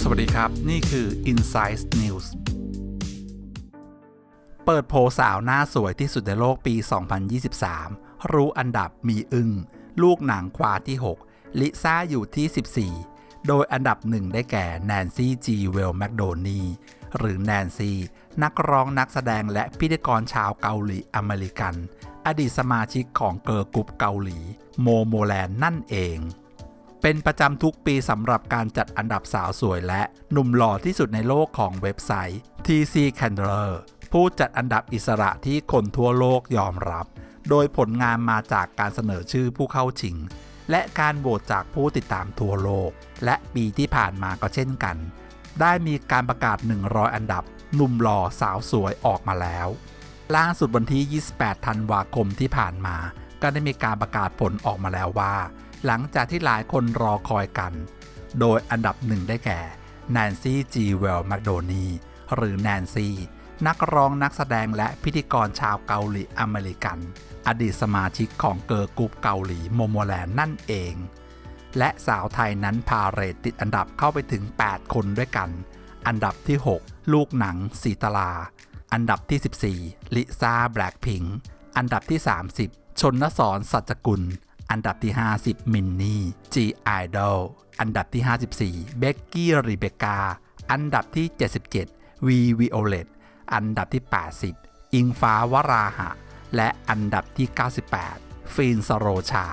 สวัสดีครับ นี่คือ Insight News เปิดโพลสาวหน้าสวยที่สุดในโลกปี 2023 รู้อันดับมีอึงลูกหนังควาที่ 6 ลิซ่าอยู่ที่ 14 โดยอันดับหนึ่งได้แก่แนนซี่จีเวลแมคโดนีหรือแนนซี่ นักร้องนักแสดงและพิธีกรชาวเกาหลีอเมริกัน อดีตสมาชิกของเกิร์ลกรุ๊ปเกาหลี โมโมแลนนั่นเอง เป็นประจำทุกปีสำหรับการจัดอันดับสาวสวยและหนุ่มหล่อที่สุดในโลกของเว็บไซต์ TC Candler ผู้จัดอันดับอิสระที่คนทั่วโลกยอมรับ โดยผลงานมาจากการเสนอชื่อผู้เข้าชิง และการโหวตจากผู้ติดตามทั่วโลก และปีที่ผ่านมาก็เช่นกัน ได้มีการประกาศ 100 อันดับหนุ่มหล่อสาวสวยออกมาแล้ว ล่าสุดวันที่ 28 ธันวาคมที่ผ่านมา ก็ได้มีการประกาศผลออกมาแล้วว่า หลังจากที่หลายคนรอคอยกัน โดยอันดับหนึ่งได้แก่แนนซี่จีเวลแมคโดนีหรือแนนซี่ นักร้องนักแสดงและพิธีกรชาวเกาหลีอเมริกัน อดีตสมาชิกของเกิร์ลกรุ๊ปเกาหลีโมโมแลนนั่นเอง และสาวไทยนั้นพาเรตติดอันดับเข้าไปถึง 8 คนด้วยกัน อันดับที่ 6 ลูกหนังสีตลา อันดับที่ 14 ลิซ่าแบล็คพิงค์อันดับที่ 30 ชนนสอนสัจกุล อันดับที่ 50 มินนี่จีไอดอลอันดับที่ 54 เบกกี้รีเบกา อันดับที่ 77วีวิโอเลต อันดับที่ 80 อิงฟ้าวราหะ และอันดับที่ 98 ฟีนสโรชา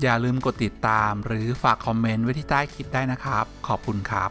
อย่าลืมกดติดตามหรือฝากคอมเมนต์ไว้ที่ใต้คลิปได้นะครับ ขอบคุณครับ